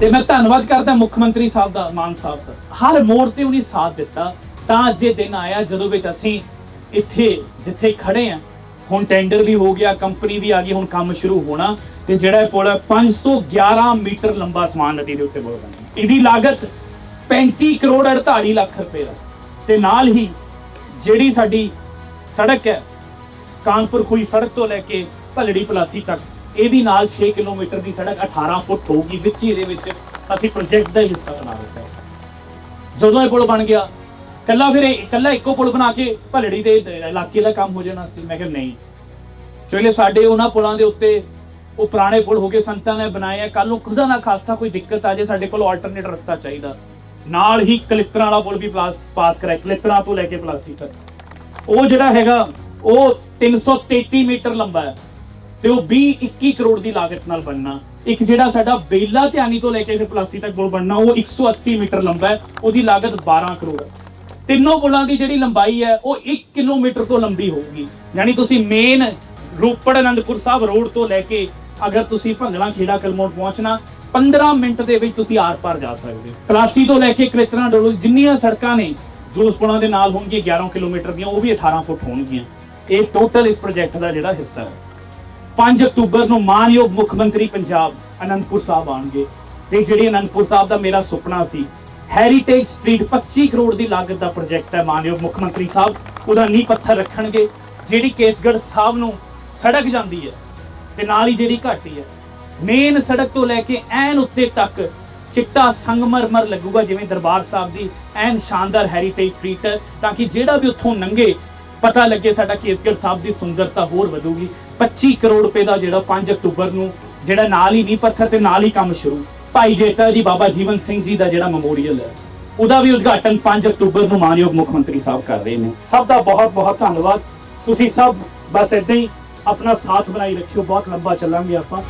ਤੇ ਮੈਂ ਧੰਨਵਾਦ ਕਰਦਾ ਮੁੱਖ ਮੰਤਰੀ ਸਾਹਿਬ ਦਾ, ਮਾਨ ਸਾਹਿਬ ਦਾ। ਹਰ ਮੋੜ ਤੇ ਉਹਨੇ ਸਾਥ ਦਿੱਤਾ। ਤਾਂ ਅੱਜ ਇਹ ਦਿਨ ਆਇਆ ਜਦੋਂ ਵਿੱਚ ਅਸੀਂ ਇੱਥੇ, ਜਿੱਥੇ ਖੜੇ ਆ ਹੁਣ ਟੈਂਡਰ ਵੀ ਹੋ ਗਿਆ ਕੰਪਨੀ ਵੀ ਆ ਗਈ, ਹੁਣ ਕੰਮ ਸ਼ੁਰੂ ਹੋਣਾ ਤੇ ਜਿਹੜਾ ਇਹ ਪੁਲ ਹੈ 511 ਮੀਟਰ ਲੰਬਾ ਸਮਾਨ ਨਦੀ ਦੇ ਉੱਤੇ ਪੁਲ ਬਣਿਆ। ਇਹਦੀ ਲਾਗਤ 35 ਕਰੋੜ 48 ਲੱਖ ਰੁਪਏ ਦਾ ਤੇ ਨਾਲ ਹੀ ਜਿਹੜੀ ਸਾਡੀ ਸੜਕ ਹੈ, ਕਾਨਪੁਰ ਖੁਈ ਸੜਕ ਤੋਂ ਲੈ ਕੇ ਭਲੜੀ ਪਲਾਸੀ ਤੱਕ ਇਹਦੀ ਨਾਲ 6 ਕਿਲੋਮੀਟਰ ਦੀ ਸੜਕ 18 ਫੁੱਟ ਹੋਊਗੀ, ਵਿੱਚ ਹੀ ਇਹਦੇ ਵਿੱਚ ਅਸੀਂ ਪ੍ਰੋਜੈਕਟ ਦਾ ਹਿੱਸਾ ਬਣਾ ਦਿੱਤਾ ਜਦੋਂ ਇਹ ਪੁਲ ਬਣ ਗਿਆ ਕੱਲਾ ਫਿਰ ਕੱਲਾ ਇੱਕੋ ਪੁਲ ਬਣਾ ਕੇ ਭਲੜੀ ਦੇ ਇਲਾਕੇ ਦਾ ਕੰਮ ਹੋ ਜਾਣਾ ਸੀ। ਮੈਂ ਕਿਹਾ ਨਹੀਂ। ਕਿਉਂਕਿ ਸਾਡੇ ਉਹਨਾਂ ਪੁਲਾਂ ਦੇ ਉੱਤੇ ਉਹ ਪੁਰਾਣੇ ਪੁਲ ਹੋ ਗਏ ਸੰਤਾਂ ਨੇ ਬਣਾਏ ਆ। ਕੱਲ ਨੂੰ ਖੁਦਾ ਨਾ ਖਾਸਤਾ ਕੋਈ ਦਿੱਕਤ ਆ ਜੇ, ਸਾਡੇ ਕੋਲ ਆਲਟਰਨੇਟ ਰਸਤਾ ਚਾਹੀਦਾ। ਨਾਲ ਹੀ ਕਲਿੱਤਰਾਂ ਵਾਲਾ ਪੁਲ ਵੀ ਪਾਸ ਪਾਸ ਕਰਾਇਆ ਕਲਿੱਤਰਾਂ ਤੋਂ ਲੈ ਕੇ ਪਲਾਸੀ ਤੱਕ। ਉਹ ਜਿਹੜਾ ਹੈਗਾ, ਉਹ 333 ਮੀਟਰ ਲੰਬਾ ਹੈ। ਤੇ ਉਹ 20 21 ਕਰੋੜ ਦੀ ਲਾਗਤ ਨਾਲ ਬਣਨਾ। ਇੱਕ ਜਿਹੜਾ ਸਾਡਾ ਬੇਲਾ ਧਿਆਨੀ ਤੋਂ ਲੈ ਕੇ ਫਿਰ ਪਲਾਸੀ ਤੱਕ ਪੁਲ ਬਣਨਾ, ਉਹ 180 ਮੀਟਰ ਲੰਬਾ ਹੈ, ਉਹਦੀ ਲਾਗਤ 12 ਕਰੋੜ ਹੈ। ਤਿੰਨੋਂ ਪੁਲਾਂ ਦੀ ਜਿਹੜੀ ਲੰਬਾਈ ਹੈ, ਉਹ 1 ਕਿਲੋਮੀਟਰ ਤੋਂ ਲੰਬੀ ਹੋਊਗੀ। ਯਾਨੀ ਤੁਸੀਂ ਮੇਨ ਰੋਪੜ ਅਨੰਦਪੁਰ ਸਾਹਿਬ ਰੋਡ ਤੋਂ ਲੈ ਕੇ ਅਗਰ ਤੁਸੀਂ ਭੰਗਲਾ ਖੇੜਾ ਕਲਮੋੜ ਪਹੁੰਚਣਾ 15 ਮਿੰਟ ਦੇ ਵਿੱਚ ਤੁਸੀਂ ਆਰ-ਪਾਰ ਜਾ ਸਕਦੇ ਹੋ। ਪਲਾਸੀ ਤੋਂ ਲੈ ਕੇ ਕ੍ਰਿਤਨਾ ਡੋਲੋ, ਜਿੰਨੀਆਂ ਸੜਕਾਂ ਨੇ, ਜੋ ਉਸ ਪੁਲਾਂ ਦੇ ਨਾਲ ਹੋਣਗੀਆਂ 11 ਕਿਲੋਮੀਟਰ ਦੀਆਂ, ਉਹ ਵੀ 18 ਫੁੱਟ ਹੋਣਗੀਆਂ। ਇਹ ਟੋਟਲ ਇਸ ਪ੍ਰੋਜੈਕਟ ਦਾ ਜਿਹੜਾ ਹਿੱਸਾ ਹੈ। 5 ਅਕਤੂਬਰ ਨੂੰ ਮਾਨਯੋਗ ਮੁੱਖ ਮੰਤਰੀ ਪੰਜਾਬ ਅਨੰਦਪੁਰ ਸਾਹਿਬ ਆਣਗੇ ਤੇ ਜਿਹੜੀ ਅਨੰਦਪੁਰ ਸਾਹਿਬ ਦਾ ਮੇਰਾ ਸੁਪਨਾ ਸੀ ਹੈਰੀਟੇਜ ਸਟਰੀਟ 25 ਕਰੋੜ ਦੀ ਲਾਗਤ ਦਾ ਪ੍ਰੋਜੈਕਟ ਹੈ ਮਾਨਯੋਗ ਮੁੱਖ ਮੰਤਰੀ ਸਾਹਿਬ। ਉਹਦਾ ਨੀਂਹ ਪੱਥਰ ਰੱਖਣਗੇ, ਜਿਹੜੀ ਕੇਸਗੜ੍ਹ ਸਾਹਿਬ ਨੂੰ ਸੜਕ ਜਾਂਦੀ ਹੈ, ਤੇ ਨਾਲ ਹੀ ਜਿਹੜੀ ਘਾਟੀ ਹੈ। ਮੇਨ ਸੜਕ ਤੋਂ ਲੈ ਕੇ ਐਨ ਉੱਤੇ ਤੱਕ ਚਿੱਟਾ ਸੰਗਮਰਮਰ ਲੱਗੂਗਾ, ਜਿਵੇਂ ਦਰਬਾਰ ਸਾਹਿਬ ਦੀ ਐਨ ਸ਼ਾਨਦਾਰ ਹੈਰੀਟੇਜ ਸਟਰੀਟ ਹੈ, ਤਾਂ ਕਿ ਜਿਹੜਾ ਵੀ ਉੱਥੋਂ ਲੰਘੇ ਪਤਾ ਲੱਗੇ ਸਾਡਾ ਕੇਸਗੜ੍ਹ ਸਾਹਿਬ ਦੀ ਸੁੰਦਰਤਾ ਹੋਰ ਵਧੂਗੀ। 25 ਕਰੋੜ ਰੁਪਏ ਦਾ ਜਿਹੜਾ 5 ਅਕਤੂਬਰ ਨੂੰ ਜਿਹੜਾ ਨਾਲ ਹੀ ਨੀਂਹ ਪੱਥਰ ਤੇ ਨਾਲ ਹੀ ਕੰਮ ਸ਼ੁਰੂ। ਭਾਈ ਜੇਤਾ ਜੀ, ਬਾਬਾ ਜੀਵਨ ਸਿੰਘ ਜੀ ਦਾ ਜਿਹੜਾ ਮੈਮੋਰੀਅਲ ਹੈ, ਉਹਦਾ ਵੀ ਉਦਘਾਟਨ 5 ਅਕਤੂਬਰ ਨੂੰ ਮਾਨਯੋਗ ਮੁੱਖ ਮੰਤਰੀ ਸਾਹਿਬ ਕਰ ਰਹੇ ਨੇ। ਸਭ ਦਾ ਬਹੁਤ ਬਹੁਤ ਧੰਨਵਾਦ। ਤੁਸੀਂ ਸਭ ਬਸ ਏਦਾਂ ਹੀ ਆਪਣਾ ਸਾਥ ਬਣਾਈ ਰੱਖਿਓ। ਬਹੁਤ ਲੰਬਾ ਚੱਲਾਂਗੇ ਆਪਾਂ।